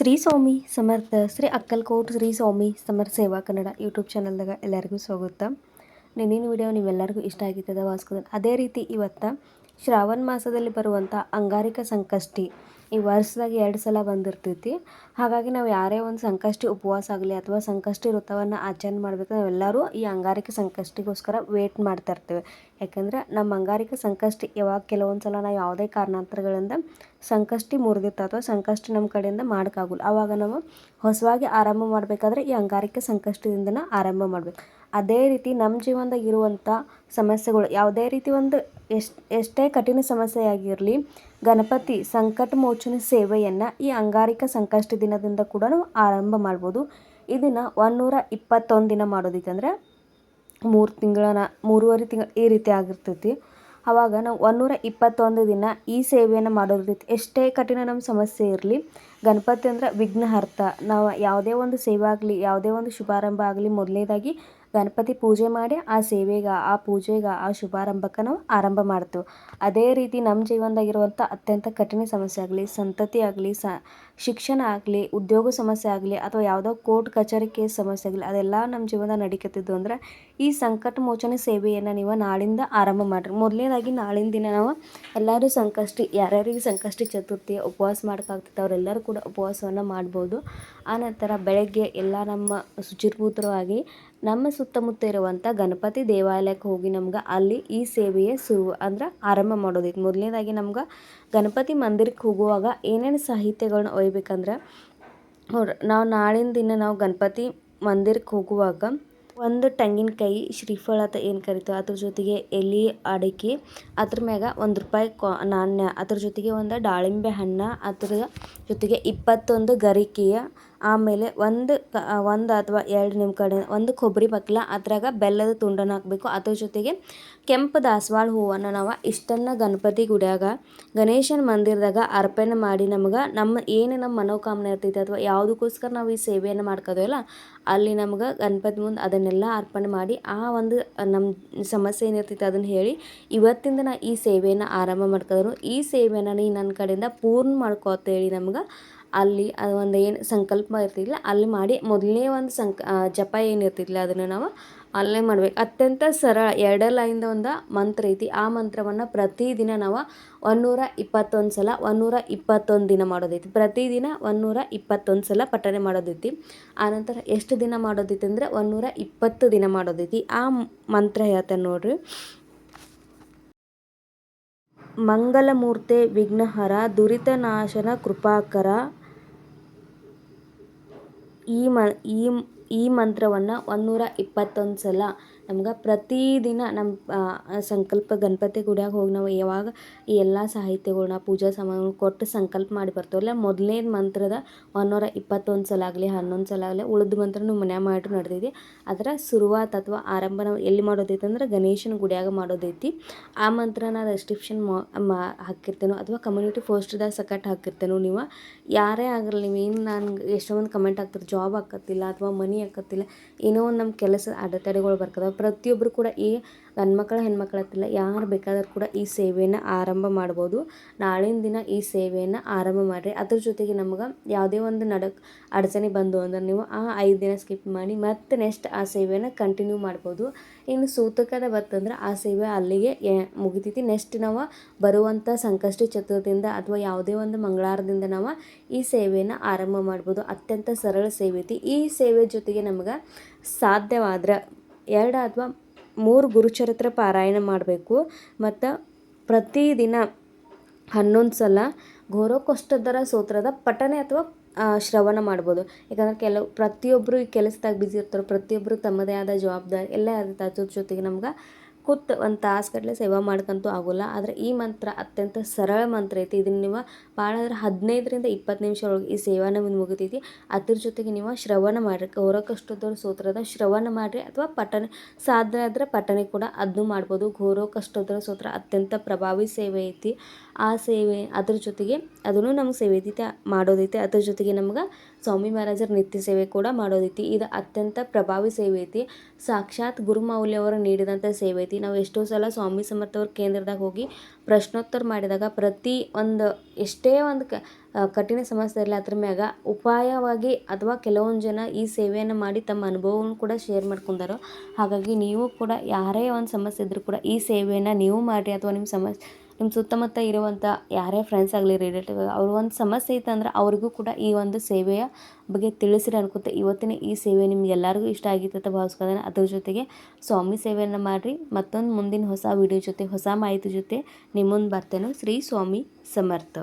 ಶ್ರೀ ಸ್ವಾಮಿ ಸಮರ್ಥ, ಶ್ರೀ ಅಕ್ಕಲ್ಕೋಟ್ ಶ್ರೀ ಸ್ವಾಮಿ ಸಮರ್ಥ ಸೇವಾ ಕನ್ನಡ ಯೂಟ್ಯೂಬ್ ಚಾನಲ್ದಾಗ ಎಲ್ಲರಿಗೂ ಸ್ವಾಗತ. ನಿನ್ನಿನ ವಿಡಿಯೋ ನೀವೆಲ್ಲರಿಗೂ ಇಷ್ಟ ಆಗಿತ್ತದ ವಾಸ್ಕೋದ ಅದೇ ರೀತಿ ಇವತ್ತು ಶ್ರಾವಣ ಮಾಸದಲ್ಲಿ ಬರುವಂಥ ಅಂಗಾರಿಕ ಸಂಕಷ್ಟಿ ಈ ವರ್ಷದಾಗ ಎರಡು ಸಲ ಬಂದಿರ್ತೈತಿ. ಹಾಗಾಗಿ ನಾವು ಯಾರೇ ಒಂದು ಸಂಕಷ್ಟಿ ಉಪವಾಸ ಆಗಲಿ ಅಥವಾ ಸಂಕಷ್ಟಿ ವೃತ್ತವನ್ನು ಆಚರಣೆ ಮಾಡಬೇಕು, ನಾವೆಲ್ಲರೂ ಈ ಅಂಗಾರಿಕ ಸಂಕಷ್ಟಿಗೋಸ್ಕರ ವೇಟ್ ಮಾಡ್ತಾ ಇರ್ತೇವೆ. ಯಾಕಂದ್ರೆ ನಮ್ಮ ಅಂಗಾರಿಕ ಸಂಕಷ್ಟಿ ಯಾವಾಗ ಕೆಲವೊಂದು ಸಲ ನಾವು ಯಾವುದೇ ಕಾರಣಾಂತರಗಳಿಂದ ಸಂಕಷ್ಟಿ ಮುರಿದಿತ್ತು ಅಥವಾ ಸಂಕಷ್ಟಿ ನಮ್ಮ ಕಡೆಯಿಂದ ಮಾಡೋಕ್ಕಾಗಲ್ಲ. ಆವಾಗ ನಾವು ಹೊಸವಾಗಿ ಆರಂಭ ಮಾಡಬೇಕಾದ್ರೆ ಈ ಅಂಗಾರಿಕ ಸಂಕಷ್ಟದಿಂದನೇ ಆರಂಭ ಮಾಡಬೇಕು. ಅದೇ ರೀತಿ ನಮ್ಮ ಜೀವನದಾಗ ಇರುವಂಥ ಸಮಸ್ಯೆಗಳು, ಯಾವುದೇ ರೀತಿ ಒಂದು ಎಷ್ಟು, ಎಷ್ಟೇ ಕಠಿಣ ಸಮಸ್ಯೆ ಆಗಿರಲಿ ಗಣಪತಿ ಸಂಕಟ ಮೋಚನ ಸೇವೆಯನ್ನು ಈ ಅಂಗಾರಿಕ ಸಂಕಷ್ಟ ದಿನದಿಂದ ಕೂಡ ಆರಂಭ ಮಾಡ್ಬೋದು. ಇದನ್ನು ಒಂದೂರ ಇಪ್ಪತ್ತೊಂದು ದಿನ ಮಾಡೋದಿತ್ತಂದ್ರೆ ಮೂರು ತಿಂಗಳ ಮೂರುವರೆ ತಿಂಗಳು ಈ ರೀತಿ ಆಗಿರ್ತೈತಿ. ಆವಾಗ ನಾವು ಒಂದೂರ ಇಪ್ಪತ್ತೊಂದು ದಿನ ಈ ಸೇವೆಯನ್ನು ಮಾಡೋದ್ರಿಂದ ಎಷ್ಟೇ ಕಠಿಣ ನಮ್ಮ ಸಮಸ್ಯೆ ಇರಲಿ, ಗಣಪತಿ ಅಂದ್ರೆ ಅರ್ಥ ನಾವು ಯಾವುದೇ ಒಂದು ಸೇವೆ ಆಗಲಿ ಯಾವುದೇ ಒಂದು ಶುಭಾರಂಭ ಆಗಲಿ, ಮೊದಲನೇದಾಗಿ ಗಣಪತಿ ಪೂಜೆ ಮಾಡಿ ಆ ಸೇವೆಗ, ಆ ಪೂಜೆಗೆ, ಆ ಶುಭಾರಂಭಕ್ಕೆ ನಾವು ಆರಂಭ ಮಾಡ್ತೇವೆ. ಅದೇ ರೀತಿ ನಮ್ಮ ಜೀವನದಾಗಿರುವಂಥ ಅತ್ಯಂತ ಕಠಿಣ ಸಮಸ್ಯೆ ಆಗಲಿ, ಸಂತತಿ ಆಗಲಿ, ಸ, ಶಿಕ್ಷಣ ಆಗಲಿ, ಉದ್ಯೋಗ ಸಮಸ್ಯೆ ಆಗಲಿ, ಅಥವಾ ಯಾವುದೋ ಕೋರ್ಟ್ ಕಚೇರಿ ಕೇಸ್ ಸಮಸ್ಯೆ ಆಗಲಿ, ಅದೆಲ್ಲ ನಮ್ಮ ಜೀವನದಾಗ ನಡಿಕತ್ತಿದ್ದು ಅಂದ್ರೆ ಈ ಸಂಕಟ ಮೋಚನೆ ಸೇವೆಯನ್ನು ನೀವು ನಾಳಿಂದ ಆರಂಭ ಮಾಡಿರಿ. ಮೊದಲನೇದಾಗಿ ನಾಳಿನ ದಿನ ನಾವು ಎಲ್ಲರೂ ಸಂಕಷ್ಟಿ, ಯಾರ್ಯಾರಿಗೆ ಸಂಕಷ್ಟಿ ಚತುರ್ಥಿ ಉಪವಾಸ ಮಾಡೋಕ್ಕಾಗ್ತೈತೆ ಅವರೆಲ್ಲರೂ ಕೂಡ ಉಪವಾಸವನ್ನು ಮಾಡ್ಬೋದು. ಆನಂತರ ಬೆಳಗ್ಗೆ ಎಲ್ಲ ನಮ್ಮ ಶುಚಿರ್ಭೂತರವಾಗಿ ನಮ್ಮ ಸುತ್ತಮುತ್ತ ಇರುವಂಥ ಗಣಪತಿ ದೇವಾಲಯಕ್ಕೆ ಹೋಗಿ ನಮ್ಗೆ ಅಲ್ಲಿ ಈ ಸೇವೆಯ ಶುರು ಅಂದ್ರೆ ಆರಂಭ ಮಾಡೋದೈತೆ. ಮೊದಲನೇದಾಗಿ ನಮ್ಗೆ ಗಣಪತಿ ಮಂದಿರಕ್ಕೆ ಹೋಗುವಾಗ ಏನೇನು ಸಾಹಿತ್ಯಗಳನ್ನ ಒಯ್ಬೇಕಂದ್ರೆ ನೋಡ್ರಿ, ನಾವು ನಾಳಿನ ದಿನ ನಾವು ಗಣಪತಿ ಮಂದಿರಕ್ಕೆ ಹೋಗುವಾಗ ಒಂದು ತೆಂಗಿನಕಾಯಿ ಶ್ರೀಫಳ ಅಂತ ಏನು ಕರಿತೀವಿ ಅದ್ರ ಜೊತೆಗೆ ಎಲೆ, ಅಡಿಕೆ, ಅದ್ರ ಮ್ಯಾಗ ಒಂದು ರೂಪಾಯಿ ಕೊ ನಾಣ್ಯ. ಅದ್ರ ಜೊತೆಗೆ ಒಂದು ದಾಳಿಂಬೆ ಹಣ್ಣು, ಅದ್ರ ಜೊತೆಗೆ ಇಪ್ಪತ್ತೊಂದು ಗರಿಕೆಯ ಆಮೇಲೆ ಒಂದು ಒಂದು ಅಥವಾ ಎರಡು ನಿಮ್ಮ ಕಡೆ, ಒಂದು ಕೊಬ್ಬರಿ ಬಕ್ಲ ಅದ್ರಾಗ ಬೆಲ್ಲದ ತುಂಡನ್ನು ಹಾಕಬೇಕು. ಅದ್ರ ಜೊತೆಗೆ ಕೆಂಪು ದಾಸವಾಳ ಹೂವನ್ನು ನಾವು ಇಷ್ಟನ್ನು ಗಣಪತಿ ಗುಡಿಯಾಗ, ಗಣೇಶನ ಮಂದಿರದಾಗ ಅರ್ಪಣೆ ಮಾಡಿ ನಮ್ಗೆ ನಮ್ಮ ಏನು ನಮ್ಮ ಮನೋಕಾಮನೆ ಇರ್ತೈತೆ ಅಥವಾ ಯಾವುದಕ್ಕೋಸ್ಕರ ನಾವು ಈ ಸೇವೆಯನ್ನು ಮಾಡ್ಕೋದೇವಲ್ಲ ಅಲ್ಲಿ ನಮ್ಗೆ ಗಣಪತಿ ಮುಂದೆ ಅದನ್ನೆಲ್ಲ ಅರ್ಪಣೆ ಮಾಡಿ ಆ ಒಂದು ನಮ್ಮ ಸಮಸ್ಯೆ ಏನಿರ್ತೈತೆ ಅದನ್ನು ಹೇಳಿ ಇವತ್ತಿಂದ ನಾ ಈ ಸೇವೆಯನ್ನು ಆರಂಭ ಮಾಡ್ಕೋದ್ರು ಈ ಸೇವೆಯನ್ನು ನೀ ನನ್ನ ಕಡೆಯಿಂದ ಪೂರ್ಣ ಮಾಡ್ಕೋತೇಳಿ ನಮ್ಗೆ ಅಲ್ಲಿ ಅದು ಒಂದು ಏನು ಸಂಕಲ್ಪ ಇರ್ತಿಲ್ಲ ಅಲ್ಲಿ ಮಾಡಿ ಮೊದಲನೇ ಒಂದು ಸಂಕ ಜಪ ಏನು ಇರ್ತಿಲ್ಲ ಅದನ್ನು ನಾವು ಅಲ್ಲೇ ಮಾಡ್ಬೇಕು. ಅತ್ಯಂತ ಸರಳ ಎರಡೇ ಲೈನ್ದ ಒಂದು ಮಂತ್ರ ಐತಿ. ಆ ಮಂತ್ರವನ್ನು ಪ್ರತಿದಿನ ನಾವು ಒಂದೂರ ಇಪ್ಪತ್ತೊಂದು ಸಲ, ಒಂದೂರ ಇಪ್ಪತ್ತೊಂದು ದಿನ ಮಾಡೋದೈತಿ. ಪ್ರತಿದಿನ ಒಂದೂರ ಇಪ್ಪತ್ತೊಂದು ಸಲ ಪಠನೆ ಮಾಡೋದೈತಿ. ಆನಂತರ ಎಷ್ಟು ದಿನ ಮಾಡೋದೈತಿ ಅಂದರೆ ಒಂದೂರ ಇಪ್ಪತ್ತು ದಿನ ಮಾಡೋದೈತಿ. ಆ ಮಂತ್ರ ಹೇಳ್ತೇನೆ ನೋಡ್ರಿ. ಮಂಗಲಮೂರ್ತೆ ವಿಘ್ನಹರ ದುರಿತನಾಶನ ಕೃಪಾಕರ ಈ ಮ ಈ ಈ ಮಂತ್ರವನ್ನು ಒಂದೂರ ಇಪ್ಪತ್ತೊಂದು ಸಲ ನಮ್ಗೆ ಪ್ರತಿದಿನ ನಮ್ಮ ಸಂಕಲ್ಪ ಗಣಪತಿ ಗುಡಿಯಾಗ ಹೋಗಿ ನಾವು ಯಾವಾಗ ಈ ಎಲ್ಲ ಸಾಹಿತ್ಯಗಳನ್ನ ಪೂಜಾ ಸಾಮಾನುಗಳ್ನ ಕೊಟ್ಟು ಸಂಕಲ್ಪ ಮಾಡಿ ಬರ್ತೀವಲ್ಲ ಮೊದಲನೇ ಮಂತ್ರದ ಒಂದೂರ ಇಪ್ಪತ್ತೊಂದು ಸಲ ಆಗಲಿ, ಹನ್ನೊಂದು ಸಲ ಆಗಲಿ ಉಳಿದ ಮಂತ್ರ ನಾವು ಮನ್ಯಾಗ ಮಾಡಿದ್ರು ನಡೆದಿದೆ ಅದರ ಶುರುವಾತ್ ಅಥವಾ ಆರಂಭ ನಾವು ಎಲ್ಲಿ ಮಾಡೋದೈತಿ ಅಂದ್ರೆ ಗಣೇಶನ ಗುಡಿಯಾಗ ಮಾಡೋದೈತಿ. ಆ ಮಂತ್ರನ ರೆಸ್ಟ್ರಿಪ್ಷನ್ ಮಾ ಹಾಕಿರ್ತೇನೋ ಅಥವಾ ಕಮ್ಯುನಿಟಿ ಪೋಸ್ಟ್ದಾಗ ಸಕಟ್ ಹಾಕಿರ್ತೇನೋ ನೀವು, ಯಾರೇ ಆಗಿರಲಿ ನೀವು ಏನು ನನ್ಗೆ ಎಷ್ಟೊಂದು ಕಮೆಂಟ್ ಆಗ್ತಾರೆ ಜಾಬ್ ಹಾಕತ್ತಿಲ್ಲ ಅಥವಾ ಮನಿ ಹಾಕತ್ತಿಲ್ಲ, ಏನೋ ಒಂದು ನಮ್ಮ ಕೆಲಸ ಅಡೆತಡೆಗಳು ಬರ್ಕದ ಪ್ರತಿಯೊಬ್ಬರು ಕೂಡ ಈ ಗಂಡ್ಮಕ್ಳು ಹೆಣ್ಮಕ್ಳು ಹತ್ತಿಲ್ಲ ಯಾರು ಬೇಕಾದರೂ ಕೂಡ ಈ ಸೇವೆಯನ್ನು ಆರಂಭ ಮಾಡ್ಬೋದು. ನಾಳಿನ ದಿನ ಈ ಸೇವೆಯನ್ನು ಆರಂಭ ಮಾಡಿರಿ. ಅದ್ರ ಜೊತೆಗೆ ನಮ್ಗೆ ಯಾವುದೇ ಒಂದು ನಡಕ್ ಅಡಚಣೆ ಬಂದು ಅಂದ್ರೆ ನೀವು ಆ ಐದು ದಿನ ಸ್ಕಿಪ್ ಮಾಡಿ ಮತ್ತೆ ನೆಕ್ಸ್ಟ್ ಆ ಸೇವೆಯನ್ನು ಕಂಟಿನ್ಯೂ ಮಾಡ್ಬೋದು. ಇನ್ನು ಸೂತಕದ ಬತ್ತಂದ್ರೆ ಆ ಸೇವೆ ಅಲ್ಲಿಗೆ ಮುಗಿತೈತಿ. ನೆಕ್ಸ್ಟ್ ನಾವು ಬರುವಂಥ ಸಂಕಷ್ಟ ಚತುರ್ಥಿಯಿಂದ ಅಥವಾ ಯಾವುದೇ ಒಂದು ಮಂಗಳಾರದಿಂದ ನಾವು ಈ ಸೇವೆಯನ್ನು ಆರಂಭ ಮಾಡ್ಬೋದು. ಅತ್ಯಂತ ಸರಳ ಸೇವೆ ಐತಿ. ಈ ಸೇವೆ ಜೊತೆಗೆ ನಮ್ಗೆ ಸಾಧ್ಯವಾದ್ರೆ ಎರಡು ಅಥವಾ ಮೂರು ಗುರುಚರಿತ್ರ ಪಾರಾಯಣ ಮಾಡಬೇಕು. ಮತ್ತು ಪ್ರತಿದಿನ ಹನ್ನೊಂದು ಸಲ ಘೋರಕೋಷ್ಟದರ ಸೂತ್ರದ ಪಠನೆ ಅಥವಾ ಶ್ರವಣ ಮಾಡ್ಬೋದು. ಯಾಕಂದ್ರೆ ಕೆಲವು ಪ್ರತಿಯೊಬ್ಬರು ಈ ಕೆಲಸದಾಗ ಬ್ಯುಸಿ ಇರ್ತಾರೆ ಪ್ರತಿಯೊಬ್ಬರು ತಮ್ಮದೇ ಆದ ಜವಾಬ್ದಾರಿ, ಎಲ್ಲ ಇರುತ್ತೆ ಅದ್ರ ಜೊತೆಗೆ ನಮ್ಗೆ ಕೂತ್ ಒಂದು ತಾಸುಗಟ್ಲೆ ಸೇವೆ ಮಾಡ್ಕಂತೂ ಆಗೋಲ್ಲ. ಆದರೆ ಈ ಮಂತ್ರ ಅತ್ಯಂತ ಸರಳ ಮಂತ್ರ ಐತಿ. ಇದನ್ನು ನೀವು ಭಾಳ ಅಂದ್ರೆ ಹದಿನೈದರಿಂದ ಇಪ್ಪತ್ತು ನಿಮಿಷ ಒಳಗೆ ಈ ಸೇವಾನ ನಿಮ್ಗೆ ಮುಗಿತೈತಿ. ಅದ್ರ ಜೊತೆಗೆ ನೀವು ಶ್ರವಣ ಮಾಡಿರಿ. ಘೋರಕಷ್ಟದವ್ರ ಸೂತ್ರದ ಶ್ರವಣ ಮಾಡಿರಿ ಅಥವಾ ಪಠನೆ, ಸಾಧನೆ ಆದರೆ ಪಠನೆ ಕೂಡ ಅದನ್ನು ಮಾಡ್ಬೋದು. ಘೋರಕಷ್ಟೋತ್ತರ ಸೂತ್ರ ಅತ್ಯಂತ ಪ್ರಭಾವಿ ಸೇವೆ ಐತಿ. ಆ ಸೇವೆ ಅದ್ರ ಜೊತೆಗೆ ಅದನ್ನು ನಮ್ಗೆ ಸೇವೆ ಐತಿ ಮಾಡೋದೈತಿ ಅದ್ರ ಜೊತೆಗೆ ನಮ್ಗೆ ಸ್ವಾಮಿ ಮಹಾರಾಜರ ನಿತ್ಯ ಸೇವೆ ಕೂಡ ಮಾಡೋದೈತಿ. ಇದು ಅತ್ಯಂತ ಪ್ರಭಾವಿ ಸೇವೆ ಐತಿ. ಸಾಕ್ಷಾತ್ ಗುರುಮೌಲ್ಯವರು ನೀಡಿದಂಥ ಸೇವೆ ಐತಿ. ನಾವು ಎಷ್ಟೋ ಸಲ ಸ್ವಾಮಿ ಸಮರ್ಥವ್ರ ಕೇಂದ್ರದಾಗ ಹೋಗಿ ಪ್ರಶ್ನೋತ್ತರ ಮಾಡಿದಾಗ ಪ್ರತಿ ಒಂದು ಎಷ್ಟೇ ಒಂದು ಕ ಕಠಿಣ ಸಮಸ್ಯೆ ಇರಲಿ ಅದ್ರ ಮ್ಯಾಗ ಉಪಾಯವಾಗಿ ಅಥವಾ ಕೆಲವೊಂದು ಜನ ಈ ಸೇವೆಯನ್ನು ಮಾಡಿ ತಮ್ಮ ಅನುಭವವನ್ನು ಕೂಡ ಶೇರ್ ಮಾಡ್ಕೊಂಡಾರ. ಹಾಗಾಗಿ ನೀವು ಕೂಡ ಯಾರೇ ಒಂದು ಸಮಸ್ಯೆ ಇದ್ದರೂ ಕೂಡ ಈ ಸೇವೆಯನ್ನು ನೀವು ಮಾಡಿರಿ ಅಥವಾ ನಿಮ್ಮ ಸಮಸ್ಯೆ ನಿಮ್ಮ ಸುತ್ತಮುತ್ತ ಇರುವಂಥ ಯಾರೇ ಫ್ರೆಂಡ್ಸ್ ಆಗಲಿ ರಿಲೇಟಿವ್ ಅವ್ರ ಒಂದು ಸಮಸ್ಯೆ ಇತ್ತಂದ್ರೆ ಅವ್ರಿಗೂ ಕೂಡ ಈ ಒಂದು ಸೇವೆಯ ಬಗ್ಗೆ ತಿಳಿಸಿರಿ ಅನ್ಕೋತೆ. ಇವತ್ತಿನ ಈ ಸೇವೆ ನಿಮ್ಗೆ ಎಲ್ಲರಿಗೂ ಇಷ್ಟ ಆಗಿತ್ತು ಅಂತ ಭಾವಿಸ್ಕೊಳ್ತೇನೆ. ಅದ್ರ ಜೊತೆಗೆ ಸ್ವಾಮಿ ಸೇವೆಯನ್ನು ಮಾಡಿರಿ. ಮತ್ತೊಂದು ಮುಂದಿನ ಹೊಸ ವಿಡಿಯೋ ಜೊತೆ, ಹೊಸ ಮಾಹಿತಿ ಜೊತೆ ನಿಮ್ಮ ಮುಂದೆ ಬರ್ತೇನೆ. ಶ್ರೀ ಸ್ವಾಮಿ ಸಮರ್ಥ.